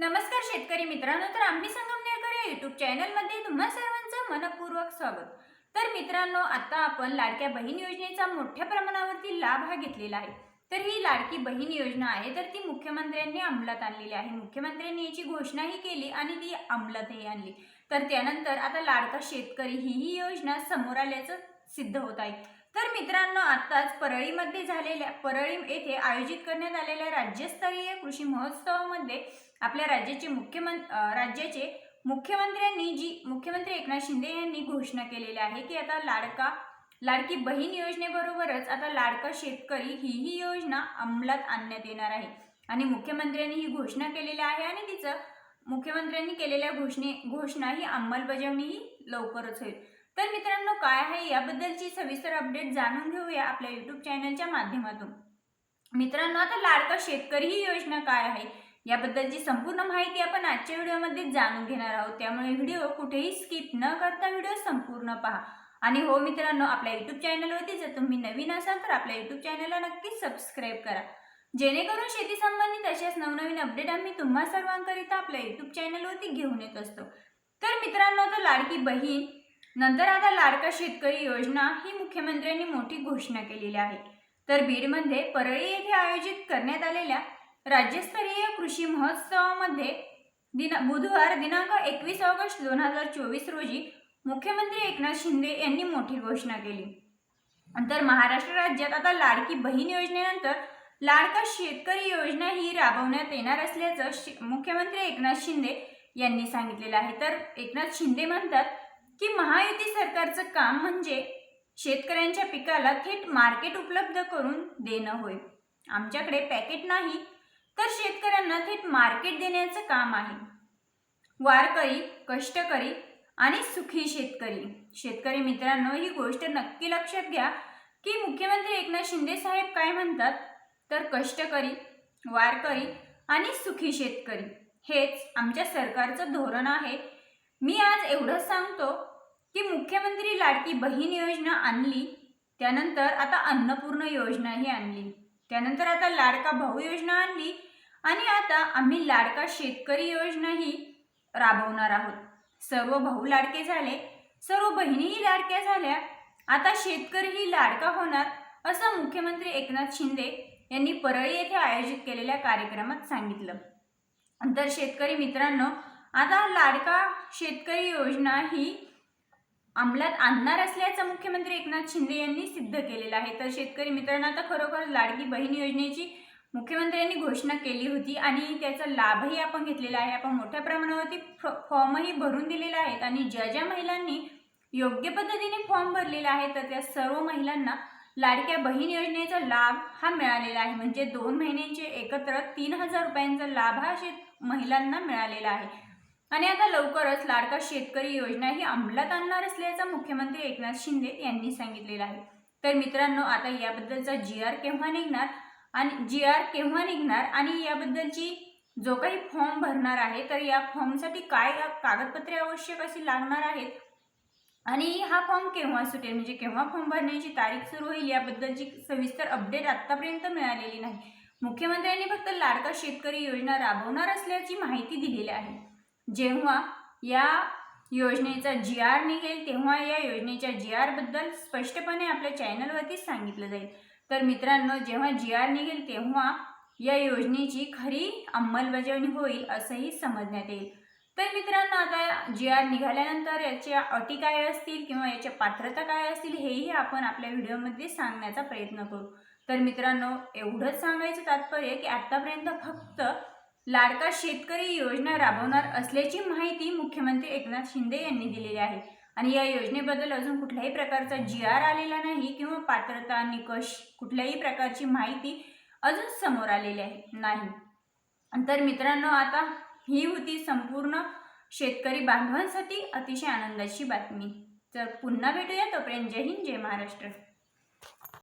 नमस्कार शेतकरी मित्रांनो तर आम्ही संगमनेरकर या युट्यूब चॅनलमध्ये तुम्हा सर्वांचं मनपूर्वक स्वागत. तर मित्रांनो आता आपण लाडक्या बहीण योजनेचा मोठ्या प्रमाणावरती लाभ हा घेतलेला आहे. तर ही लाडकी बहीण योजना आहे तर ती मुख्यमंत्र्यांनी अंमलात आणलेली आहे. मुख्यमंत्र्यांनी याची घोषणाही केली आणि ती अंमलातही आणली. तर त्यानंतर आता लाडका शेतकरी ही ही योजना समोर आल्याचं सिद्ध होत आहे. तर मित्रांनो आताच परळीमध्ये झालेल्या परळी येथे आयोजित करण्यात आलेल्या राज्यस्तरीय कृषी महोत्सवामध्ये आपल्या राज्याचे मुख्यमंत्री राज्याचे मुख्यमंत्र्यांनी जी मुख्यमंत्री एकनाथ शिंदे यांनी घोषणा केलेली आहे की आता लाडका लाडकी बहीण योजनेबरोबरच आता लाडका शेतकरी ही ही योजना अंमलात आणण्यात येणार आहे. आणि मुख्यमंत्र्यांनी ही घोषणा केलेली आहे आणि तिचं मुख्यमंत्र्यांनी केलेल्या घोषणे घोषणा ही अंमलबजावणी ही लवकरच होईल. तर मित्रांनो काय आहे याबद्दलची सविस्तर अपडेट जाणून घेऊया आपल्या युट्यूब चॅनलच्या माध्यमातून. मित्रांनो आता लाडका शेतकरी ही योजना काय आहे याबद्दलची संपूर्ण माहिती आपण आजच्या व्हिडिओमध्ये जाणून घेणार आहोत. त्यामुळे व्हिडिओ कुठेही स्किप न करता व्हिडिओ संपूर्ण पहा. आणि हो मित्रांनो आपल्या युट्यूब चॅनलवरती जर तुम्ही नवीन असाल तर आपल्या युट्यूब चॅनलला नक्कीच सबस्क्राईब करा. जेणेकरून शेती संबंधित अशाच नवनवीन अपडेट आम्ही तुम्हा सर्वांकरिता आपल्या युट्यूब चॅनलवरती घेऊन येत असतो. तर मित्रांनो तर लाडकी बहीण नंतर आता लाडका शेतकरी योजना ही मुख्यमंत्र्यांनी मोठी घोषणा केलेली आहे. तर बीडमध्ये परळी येथे आयोजित करण्यात आलेल्या राज्यस्तरीय कृषी महोत्सवामध्ये दिना बुधवार दिनांक एकवीस ऑगस्ट दोन हजार चोवीस रोजी मुख्यमंत्री एकनाथ शिंदे यांनी मोठी घोषणा केली. तर महाराष्ट्र राज्यात आता लाडकी बहीण योजनेनंतर लाडका शेतकरी योजना ही राबवण्यात येणार असल्याचं मुख्यमंत्री एकनाथ शिंदे यांनी सांगितलेलं आहे. तर एकनाथ शिंदे म्हणतात की महायुती सरकारचं काम म्हणजे शेतकऱ्यांच्या पिकाला थेट मार्केट उपलब्ध करून देणं होय. आमच्याकडे पॅकेट नाही तर शेतकऱ्यांना थेट मार्केट देण्याचं काम आहे. वारकरी कष्टकरी आणि सुखी शेतकरी. शेतकरी मित्रांनो ही गोष्ट नक्की लक्षात घ्या की मुख्यमंत्री एकनाथ शिंदे साहेब काय म्हणतात? तर कष्टकरी वारकरी आणि सुखी शेतकरी. हेच आमच्या सरकारचं धोरण आहे. मी आज एवढंच सांगतो. मुख्यमंत्री लाडकी बहीण योजना आणली त्यानंतर आता अन्नपूर्ण योजनाही आणली. त्यानंतर आता लाडका भाऊ योजना आणली आणि आता आम्ही लाडका शेतकरी योजनाही राबवणार आहोत. सर्व भाऊ लाडके झाले सर्व बहिणीही लाडक्या झाल्या आता शेतकरीही लाडका होणार असं मुख्यमंत्री एकनाथ शिंदे यांनी परळी येथे आयोजित केलेल्या कार्यक्रमात सांगितलं. तर शेतकरी मित्रांनो आता लाडका शेतकरी योजना ही अंमलात आणणार असल्याचं मुख्यमंत्री एकनाथ शिंदे यांनी सिद्ध केलेलं आहे. तर शेतकरी मित्रांना तर खरोखर लाडकी बहीण योजनेची मुख्यमंत्र्यांनी घोषणा केली होती आणि त्याचा लाभही आपण घेतलेला आहे. आपण मोठ्या प्रमाणावरती फ- फॉर्मही भरून दिलेले आहेत आणि ज्या ज्या महिलांनी योग्य पद्धतीने फॉर्म भरलेला आहे तर त्या सर्व महिलांना लाडक्या बहीण योजनेचा लाभ हा मिळालेला आहे. म्हणजे दोन महिन्यांचे एकत्र तीन हजार रुपयांचा लाभ हा शेत महिलांना मिळालेला आहे. आणि आता लवकरच लाडका शेतकरी योजना ही अंमलात आणणार असल्याचं मुख्यमंत्री एकनाथ शिंदे यांनी सांगितलेलं आहे. तर मित्रांनो आता याबद्दलचा जी आर केव्हा निघणार? आणि जी आर केव्हा निघणार? आणि याबद्दलची जो काही फॉर्म भरणार आहे तर या फॉर्मसाठी काय कागदपत्रे आवश्यक अशी लागणार आहेत? आणि हा फॉर्म केव्हा सुटेल? म्हणजे केव्हा फॉर्म भरण्याची तारीख सुरू होईल? याबद्दलची सविस्तर अपडेट आत्तापर्यंत मिळालेली नाही. मुख्यमंत्र्यांनी फक्त लाडका शेतकरी योजना राबवणार असल्याची माहिती दिलेली आहे. जेव्हा या योजनेचा जी आर निघेल तेव्हा या योजनेच्या जी आरबद्दल स्पष्टपणे आपल्या चॅनलवरती सांगितलं जाईल. तर मित्रांनो जेव्हा जी आर निघेल तेव्हा या योजनेची खरी अंमलबजावणी होईल असंही समजण्यात येईल. तर मित्रांनो आता जी आर निघाल्यानंतर याच्या अटी काय असतील किंवा याच्या पात्रता काय असतील हेही आपण आपल्या व्हिडिओमध्ये सांगण्याचा प्रयत्न करू. तर मित्रांनो एवढंच सांगायचं तात्पर्य की आत्तापर्यंत फक्त लाडका शेतकरी योजना राबवणार असल्याची माहिती मुख्यमंत्री एकनाथ शिंदे यांनी दिलेली आहे. आणि या योजनेबद्दल अजून कुठल्याही प्रकारचा जी आर आलेला नाही किंवा पात्रता निकष कुठल्याही प्रकारची माहिती अजून समोर आलेली आहे नाही. तर मित्रांनो आता ही होती संपूर्ण शेतकरी बांधवांसाठी अतिशय आनंदाची बातमी. तर पुन्हा भेटूया तोपर्यंत जय हिंद जय महाराष्ट्र.